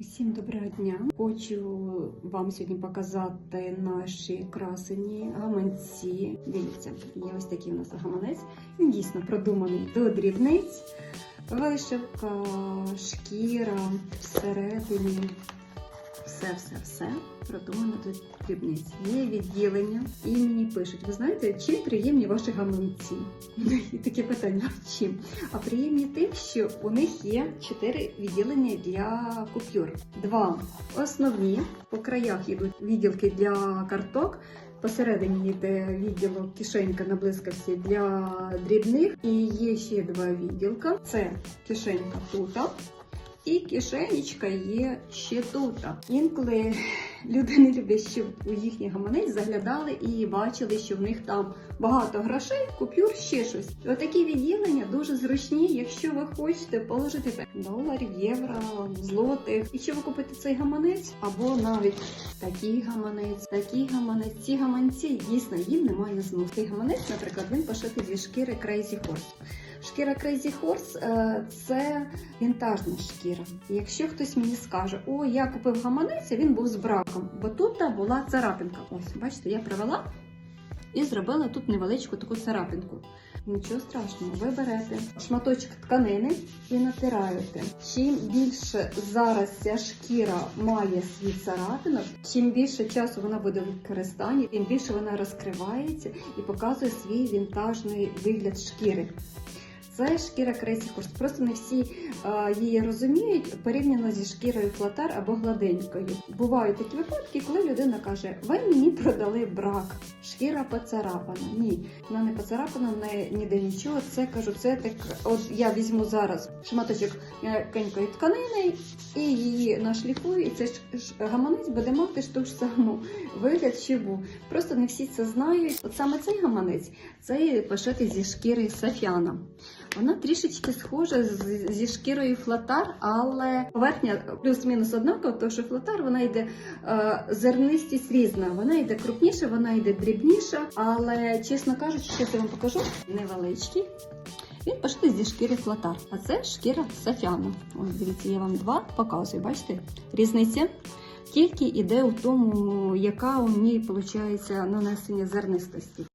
Всім доброго дня! Хочу вам сьогодні показати наші красені гаманці. Дивіться, є ось такий у нас гаманець. Він дійсно продуманий до дрібниць. Вишивка, шкіра всередині. Все-все-все продумано до дрібниць. Є відділення і мені пишуть, ви знаєте, чим приємні ваші гаманці? І таке питання, чим? А приємні тим, що у них є чотири відділення для купюр. Два основні по краях йдуть відділки для карток. Посередині йде відділок кишенька на блискавці для дрібних. І є ще два відділка. Це кишенька тут. І кишенечка є ще тут. Інколи люди не люблять, щоб у їхній гаманець заглядали і бачили, що в них там багато грошей, купюр, ще щось. Отакі відділення дуже зручні, якщо ви хочете положити так, доларів, євро, злотих. І що ви купите цей гаманець, або навіть такий гаманець, такий гаманець. Ці гаманці дійсно їм немає знову. Цей гаманець, наприклад, він пошитий зі шкіри Crazy Horse. Шкіра Crazy Horse е, це вінтажна шкіра. Якщо хтось мені скаже, о, я купив гаманець, він був з браком, бо тут була царапинка. Ось, бачите, я привела і зробила тут невеличку таку царапинку. Нічого страшного, ви берете шматочок тканини і натираєте. Чим більше зараз ця шкіра має свій царапинок, чим більше часу вона буде в використанні, тим більше вона розкривається і показує свій вінтажний вигляд шкіри. Це шкіра Horse. Просто не всі е, її розуміють порівняно зі шкірою флатар або гладенькою. Бувають такі випадки, коли людина каже: Ви мені продали брак, шкіра поцарапана. Ні, вона не поцарапана, не ніде нічого. Це кажу, це так. От я візьму зараз шматочок м'якенької тканини і її нашліфую, і цей гаманець буде мати ж ту ж саму вигляд, що був. Просто не всі це знають. От саме цей гаманець це пошитий зі шкіри сафяна. Вона трішечки схожа зі шкірою флатар, але поверхня плюс-мінус однакова, тому що флатар вона йде е, зернистість різна. Вона йде крупніша, вона йде дрібніша, але чесно кажучи, що я вам покажу невеличкий. Він пошитий зі шкіри флатар, а це шкіра сафяна. Ось дивіться, я вам два показую. Бачите? Різниця тільки йде у тому, яка у ній виходить нанесення зернистості.